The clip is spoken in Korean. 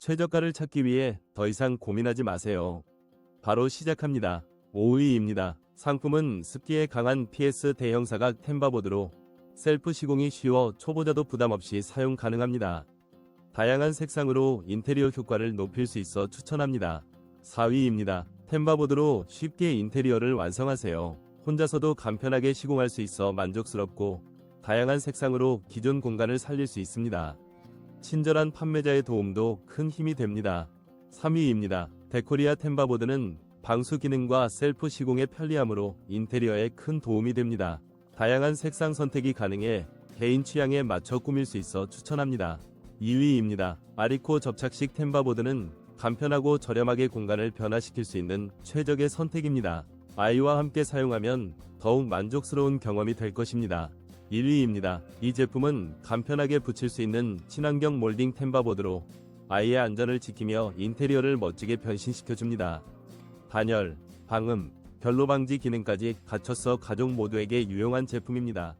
최저가를 찾기 위해 더 이상 고민하지 마세요. 바로 시작합니다. 5위입니다. 상품은 습기에 강한 PS 대형 사각 템바보드로 셀프 시공이 쉬워 초보자도 부담 없이 사용 가능합니다. 다양한 색상으로 인테리어 효과를 높일 수 있어 추천합니다. 4위입니다. 템바보드로 쉽게 인테리어를 완성하세요. 혼자서도 간편하게 시공할 수 있어 만족스럽고 다양한 색상으로 기존 공간을 살릴 수 있습니다. 친절한 판매자의 도움도 큰 힘이 됩니다. 3위입니다. 데코리아 템바보드는 방수 기능과 셀프 시공의 편리함으로 인테리어에 큰 도움이 됩니다. 다양한 색상 선택이 가능해 개인 취향에 맞춰 꾸밀 수 있어 추천합니다. 2위입니다. 아리코 접착식 템바보드는 간편하고 저렴하게 공간을 변화시킬 수 있는 최적의 선택입니다. 아이와 함께 사용하면 더욱 만족스러운 경험이 될 것입니다. 1위입니다. 이 제품은 간편하게 붙일 수 있는 친환경 몰딩 템바보드로 아이의 안전을 지키며 인테리어를 멋지게 변신시켜줍니다. 단열, 방음, 결로 방지 기능까지 갖춰서 가족 모두에게 유용한 제품입니다.